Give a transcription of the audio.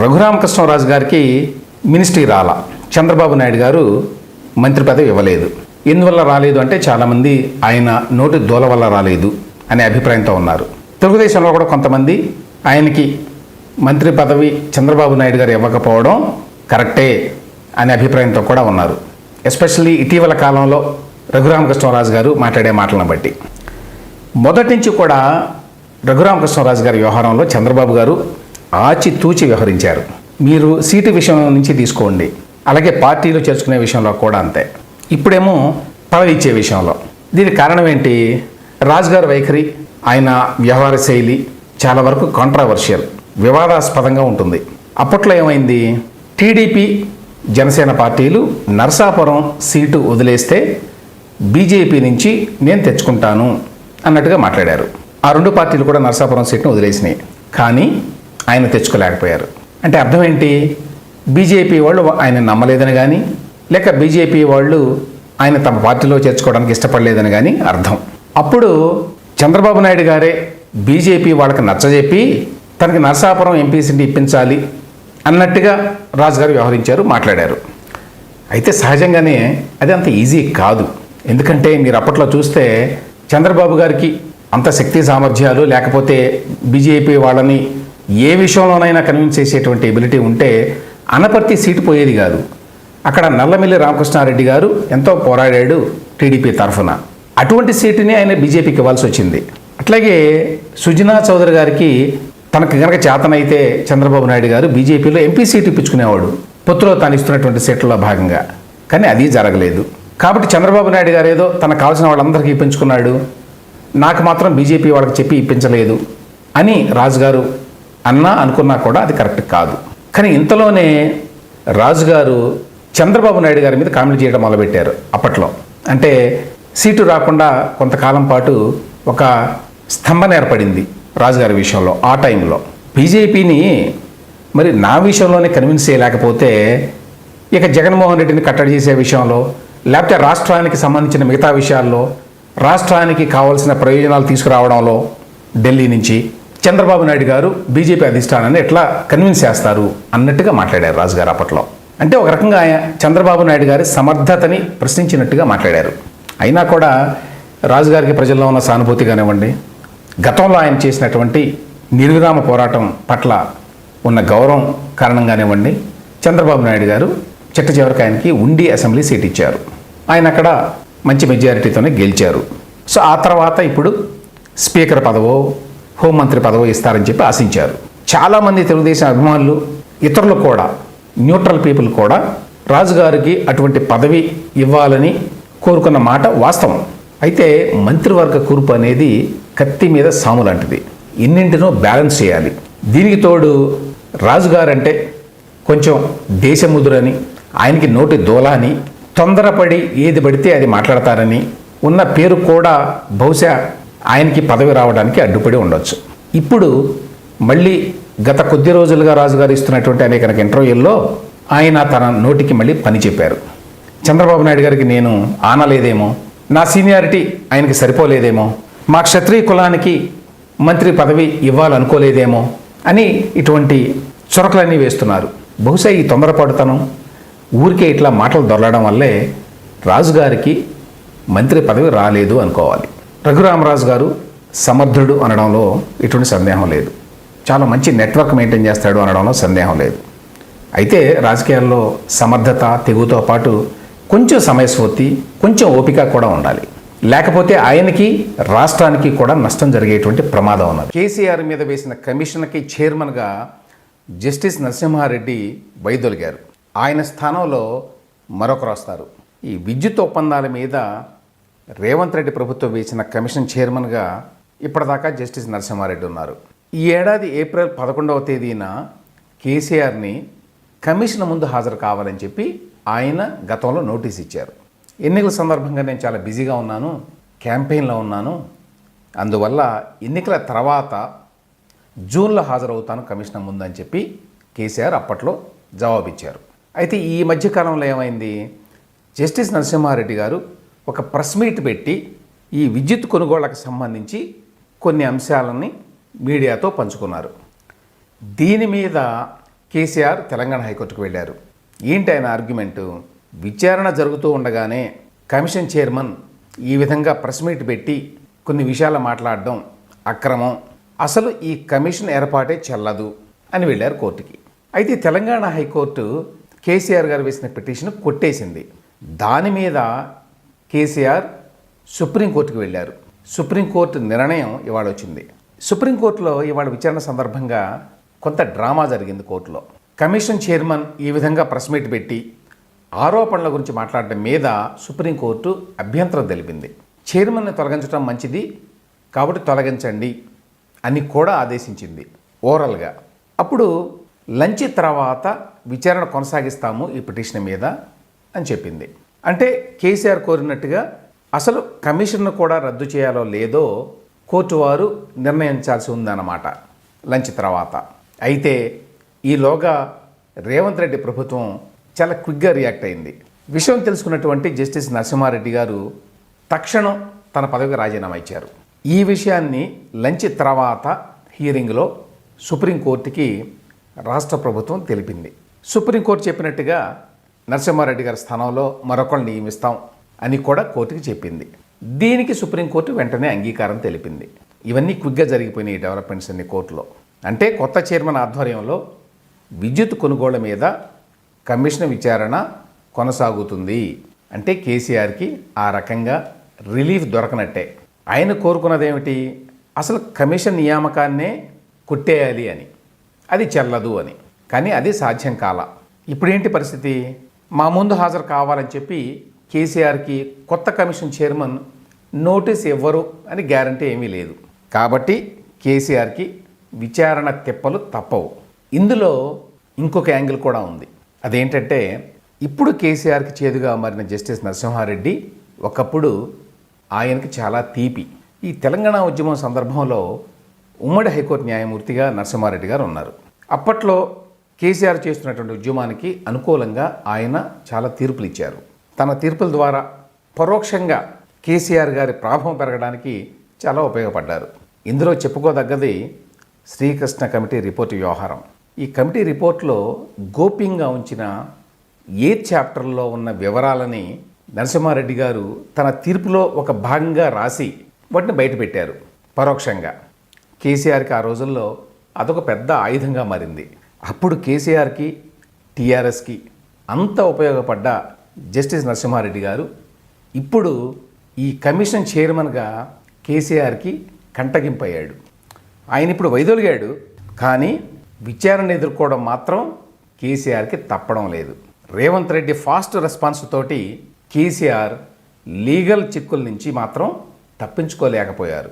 రఘురామకృష్ణరాజు గారికి మినిస్ట్రీ రాల. చంద్రబాబు నాయుడు గారు మంత్రి పదవి ఇవ్వలేదు. ఎందువల్ల రాలేదు అంటే చాలామంది ఆయన నోటి దూల వల్ల రాలేదు అనే అభిప్రాయంతో ఉన్నారు. తెలుగుదేశంలో కూడా కొంతమంది ఆయనకి మంత్రి పదవి చంద్రబాబు నాయుడు గారు ఇవ్వకపోవడం కరెక్టే అనే అభిప్రాయంతో కూడా ఉన్నారు. ఎస్పెషల్లీ ఇటీవల కాలంలో రఘురామకృష్ణరాజు గారు మాట్లాడే మాటలను బట్టి. మొదటి నుంచి కూడా రఘురామకృష్ణరాజు గారి వ్యవహారంలో చంద్రబాబు గారు ఆచితూచి వ్యవహరించారు. మీరు సీటు విషయం నుంచి తీసుకోండి. అలాగే పార్టీలు చేర్చుకునే విషయంలో కూడా అంతే. ఇప్పుడేమో పదవి ఇచ్చే విషయంలో. దీనికి కారణం ఏంటి రాజుగారి వైఖరి ఆయన వ్యవహార శైలి చాలా వరకు కాంట్రావర్షియల్ వివాదాస్పదంగా ఉంటుంది. అప్పట్లో ఏమైంది? టీడీపీ జనసేన పార్టీలు నర్సాపురం సీటు వదిలేస్తే బీజేపీ నుంచి నేను తెచ్చుకుంటాను అన్నట్టుగా మాట్లాడారు. ఆ రెండు పార్టీలు కూడా నరసాపురం సీట్ను వదిలేసినాయి. కానీ ఆయన తెచ్చుకోలేకపోయారు. అంటే అర్థం ఏంటి? బీజేపీ వాళ్ళు ఆయన నమ్మలేదని కానీ లేక బీజేపీ వాళ్ళు ఆయన తమ పార్టీలో చేర్చుకోవడానికి ఇష్టపడలేదని కానీ అర్థం. అప్పుడు చంద్రబాబు నాయుడు గారే బీజేపీ వాళ్ళకి నచ్చజెప్పి తనకి నరసాపురం ఎంపీ సీట్ ఇప్పించాలి అన్నట్టుగా రాజుగారు వ్యవహరించారు మాట్లాడారు. అయితే సహజంగానే అది అంత ఈజీ కాదు. ఎందుకంటే మీరు అప్పట్లో చూస్తే చంద్రబాబు గారికి అంత శక్తి సామర్థ్యాలు లేకపోతే బీజేపీ వాళ్ళని ఏ విషయంలోనైనా కన్విన్స్ చేసేటువంటి ఎబిలిటీ ఉంటే అనపర్తి సీటు పోయేది కాదు. అక్కడ నల్లమిల్లి రామకృష్ణారెడ్డి గారు ఎంతో పోరాడాడు టీడీపీ తరఫున. అటువంటి సీటుని ఆయన బీజేపీకి ఇవ్వాల్సి వచ్చింది. అట్లాగే సుజనా చౌదరి గారికి తనకు గనక చేతనైతే చంద్రబాబు నాయుడు గారు బీజేపీలో ఎంపీ సీటు ఇప్పించుకునేవాడు. పొత్తులో తాను ఇస్తున్నటువంటి సీట్లలో భాగంగా. కానీ అది జరగలేదు. కాబట్టి చంద్రబాబు నాయుడు గారు ఏదో తనకు కావాల్సిన వాళ్ళందరికీ ఇప్పించుకున్నాడు. నాకు మాత్రం బీజేపీ వాళ్ళకి చెప్పి ఇప్పించలేదు. అని రాజుగారు అన్నా అనుకున్నా కూడా అది కరెక్ట్ కాదు. కానీ ఇంతలోనే రాజుగారు చంద్రబాబు నాయుడు గారి మీద కామెంట్ చేయడం మొదలుపెట్టారు అప్పట్లో. అంటే సీటు రాకుండా కొంతకాలం పాటు ఒక స్తంభన ఏర్పడింది రాజుగారి విషయంలో ఆ టైంలో. బీజేపీని మరి నా విషయంలోనే కన్విన్స్ చేయలేకపోతే ఇక జగన్మోహన్ రెడ్డిని కట్టడి చేసే విషయంలో లేకపోతే రాష్ట్రానికి సంబంధించిన మిగతా విషయాల్లో రాష్ట్రానికి కావాల్సిన ప్రయోజనాలు తీసుకురావడంలో ఢిల్లీ నుంచి చంద్రబాబు నాయుడు గారు బీజేపీ అధిష్టానాన్ని ఎట్లా కన్విన్స్ చేస్తారు అన్నట్టుగా మాట్లాడారు రాజుగారు అప్పట్లో. అంటే ఒక రకంగా ఆయన చంద్రబాబు నాయుడు గారి సమర్థతని ప్రశ్నించినట్టుగా మాట్లాడారు. అయినా కూడా రాజుగారికి ప్రజల్లో ఉన్న సానుభూతి కానివ్వండి గతంలో ఆయన చేసినటువంటి నిర్విరామ పోరాటం పట్ల ఉన్న గౌరవం కారణంగానివ్వండి చంద్రబాబు నాయుడు గారు చిట్ట చివరికి ఆయనకి ఉండి అసెంబ్లీ సీట్ ఇచ్చారు. ఆయన అక్కడ మంచి మెజారిటీతోనే గెలిచారు. సో ఆ తర్వాత ఇప్పుడు స్పీకర్ పదవో హోంమంత్రి పదవి ఇస్తారని చెప్పి ఆశించారు. చాలామంది తెలుగుదేశం అభిమానులు ఇతరులు కూడా న్యూట్రల్ పీపుల్ కూడా రాజుగారికి అటువంటి పదవి ఇవ్వాలని కోరుకున్న మాట వాస్తవం. అయితే మంత్రివర్గ కూర్పు అనేది కత్తి మీద సాము లాంటిది. ఎన్నింటినో బ్యాలెన్స్ చేయాలి. దీనికి తోడు రాజుగారంటే కొంచెం దేశముదురని ఆయనకి నోటి దోల అని తొందరపడి ఏది పడితే అది మాట్లాడతారని ఉన్న పేరు కూడా బహుశా ఆయనకి పదవి రావడానికి అడ్డుపడి ఉండొచ్చు. ఇప్పుడు మళ్ళీ గత కొద్ది రోజులుగా రాజుగారు ఇస్తున్నటువంటి అనేక ఇంటర్వ్యూల్లో ఆయన తన నోటికి మళ్ళీ పని చెప్పారు. చంద్రబాబు నాయుడు గారికి నేను ఆనలేదేమో నా సీనియారిటీ ఆయనకి సరిపోలేదేమో మా క్షత్రియ కులానికి మంత్రి పదవి ఇవ్వాలనుకోలేదేమో అని ఇటువంటి చొరకలన్నీ వేస్తున్నారు. బహుశా ఈ తొందరపడుతనం ఊరికే ఇట్లా మాటలు దొరలడం వల్లే రాజుగారికి మంత్రి పదవి రాలేదు అనుకోవాలి. రఘురామరాజు గారు సమర్థుడు అనడంలో ఎటువంటి సందేహం లేదు. చాలా మంచి నెట్వర్క్ మెయింటైన్ చేస్తాడు అనడంలో సందేహం లేదు. అయితే రాజకీయాల్లో సమర్థత తెగుతో పాటు కొంచెం సమయస్ఫూర్తి కొంచెం ఓపిక కూడా ఉండాలి. లేకపోతే ఆయనకి రాష్ట్రానికి కూడా నష్టం జరిగేటువంటి ప్రమాదం ఉన్నది. కేసీఆర్ మీద వేసిన కమిషన్కి చైర్మన్గా జస్టిస్ నరసింహారెడ్డి వైదొలిగారు. ఆయన స్థానంలో మరొకరు వస్తారు. ఈ విద్యుత్ ఒప్పందాల మీద రేవంత్ రెడ్డి ప్రభుత్వం వేసిన కమిషన్ చైర్మన్గా ఇప్పటిదాకా జస్టిస్ నరసింహారెడ్డి ఉన్నారు. ఈ ఏడాది ఏప్రిల్ పదకొండవ తేదీన కేసీఆర్ని కమిషన్ ముందు హాజరు కావాలని చెప్పి ఆయన గతంలో నోటీస్ ఇచ్చారు. ఎన్నికల సందర్భంగా నేను చాలా బిజీగా ఉన్నాను క్యాంపెయిన్లో ఉన్నాను. అందువల్ల ఎన్నికల తర్వాత జూన్లో హాజరవుతాను కమిషన్ ముందని చెప్పి కేసీఆర్ అప్పట్లో జవాబిచ్చారు. అయితే ఈ మధ్యకాలంలో ఏమైంది? జస్టిస్ నరసింహారెడ్డి గారు ఒక ప్రెస్ మీట్ పెట్టి ఈ విద్యుత్ కొనుగోళ్ళకు సంబంధించి కొన్ని అంశాలని మీడియాతో పంచుకున్నారు. దీని మీద కేసీఆర్ తెలంగాణ హైకోర్టుకు వెళ్ళారు. ఏంటి ఆయన ఆర్గ్యుమెంటు? విచారణ జరుగుతూ ఉండగానే కమిషన్ చైర్మన్ ఈ విధంగా ప్రెస్ మీట్ పెట్టి కొన్ని విషయాలు మాట్లాడడం అక్రమం. అసలు ఈ కమిషన్ ఏర్పాటే చెల్లదు అని వెళ్ళారు కోర్టుకి. అయితే తెలంగాణ హైకోర్టు కేసీఆర్ గారు వేసిన పిటిషన్ కొట్టేసింది. దాని మీద కేసీఆర్ సుప్రీంకోర్టుకు వెళ్ళారు. సుప్రీంకోర్టు నిర్ణయం ఇవాళ వచ్చింది. సుప్రీంకోర్టులో ఇవాళ విచారణ సందర్భంగా కొంత డ్రామా జరిగింది కోర్టులో. కమిషన్ చైర్మన్ ఈ విధంగా ప్రెస్ మీట్ పెట్టి ఆరోపణల గురించి మాట్లాడడం మీద సుప్రీంకోర్టు అభ్యంతరం తెలిపింది. చైర్మన్ని తొలగించడం మంచిది కాబట్టి తొలగించండి అని కూడా ఆదేశించింది ఓరల్గా. అప్పుడు లంచ్ తర్వాత విచారణ కొనసాగిస్తాము ఈ పిటిషన్ మీద అని చెప్పింది. అంటే కేసీఆర్ కోరినట్టుగా అసలు కమిషన్ను కూడా రద్దు చేయాలో లేదో కోర్టు వారు నిర్ణయించాల్సి ఉందన్నమాట లంచ్ తర్వాత. అయితే ఈలోగా రేవంత్ రెడ్డి ప్రభుత్వం చాలా క్విక్గా రియాక్ట్ అయింది. విషయం తెలుసుకున్నటువంటి జస్టిస్ నరసింహారెడ్డి గారు తక్షణం తన పదవికి రాజీనామా ఇచ్చారు. ఈ విషయాన్ని లంచ్ తర్వాత హియరింగ్లో సుప్రీంకోర్టుకి రాష్ట్ర ప్రభుత్వం తెలిపింది. సుప్రీంకోర్టు చెప్పినట్టుగా నరసింహారెడ్డి గారి స్థానంలో మరొకరిని నియమిస్తాం అని కూడా కోర్టుకి చెప్పింది. దీనికి సుప్రీంకోర్టు వెంటనే అంగీకారం తెలిపింది. ఇవన్నీ క్విక్గా జరిగిపోయినాయి ఈ డెవలప్మెంట్స్ అన్ని కోర్టులో. అంటే కొత్త చైర్మన్ ఆధ్వర్యంలో విద్యుత్ కొనుగోళ్ళ మీద కమిషన్ విచారణ కొనసాగుతుంది. అంటే కేసీఆర్కి ఆ రకంగా రిలీఫ్ దొరకనట్టే. ఆయన కోరుకున్నదేమిటి? అసలు కమిషన్ నియామకాన్నే కొట్టేయాలి అని. అది చెల్లదు అని. కానీ అది సాధ్యం కాల. ఇప్పుడేంటి పరిస్థితి? మా ముందు హాజరు కావాలని చెప్పి కేసీఆర్కి కొత్త కమిషన్ చైర్మన్ నోటీస్ ఇవ్వరు అని గ్యారంటీ ఏమీ లేదు. కాబట్టి కేసీఆర్కి విచారణ తిప్పలు తప్పవు. ఇందులో ఇంకొక యాంగిల్ కూడా ఉంది. అదేంటంటే ఇప్పుడు కేసీఆర్కి చేదుగా మారిన జస్టిస్ నరసింహారెడ్డి ఒకప్పుడు ఆయనకి చాలా తీపి. ఈ తెలంగాణ ఉద్యమం సందర్భంలో ఉమ్మడి హైకోర్టు న్యాయమూర్తిగా నరసింహారెడ్డి గారు ఉన్నారు. అప్పట్లో కేసీఆర్ చేస్తున్నటువంటి ఉద్యమానికి అనుకూలంగా ఆయన చాలా తీర్పులు ఇచ్చారు. తన తీర్పుల ద్వారా పరోక్షంగా కేసీఆర్ గారి ప్రాభవం పెరగడానికి చాలా ఉపయోగపడ్డారు. ఇందులో చెప్పుకోదగ్గది శ్రీకృష్ణ కమిటీ రిపోర్టు వ్యవహారం. ఈ కమిటీ రిపోర్ట్లో గోప్యంగా ఉంచిన ఏ చాప్టర్లో ఉన్న వివరాలని నరసింహారెడ్డి గారు తన తీర్పులో ఒక భాగంగా రాసి వాటిని బయటపెట్టారు పరోక్షంగా. కేసీఆర్కి ఆ రోజుల్లో అదొక పెద్ద ఆయుధంగా మారింది. అప్పుడు కేసీఆర్కి టీఆర్ఎస్కి అంత ఉపయోగపడ్డ జస్టిస్ నరసింహారెడ్డి గారు ఇప్పుడు ఈ కమిషన్ చైర్మన్గా కేసీఆర్కి కంటగింపయ్యాడు. ఆయన ఇప్పుడు వైదొలిగాడు కానీ విచారణ ఎదుర్కోవడం మాత్రం కేసీఆర్కి తప్పడం లేదు. రేవంత్ రెడ్డి ఫాస్ట్ రెస్పాన్స్ తోటి కేసీఆర్ లీగల్ చిక్కుల నుంచి మాత్రం తప్పించుకోలేకపోయారు.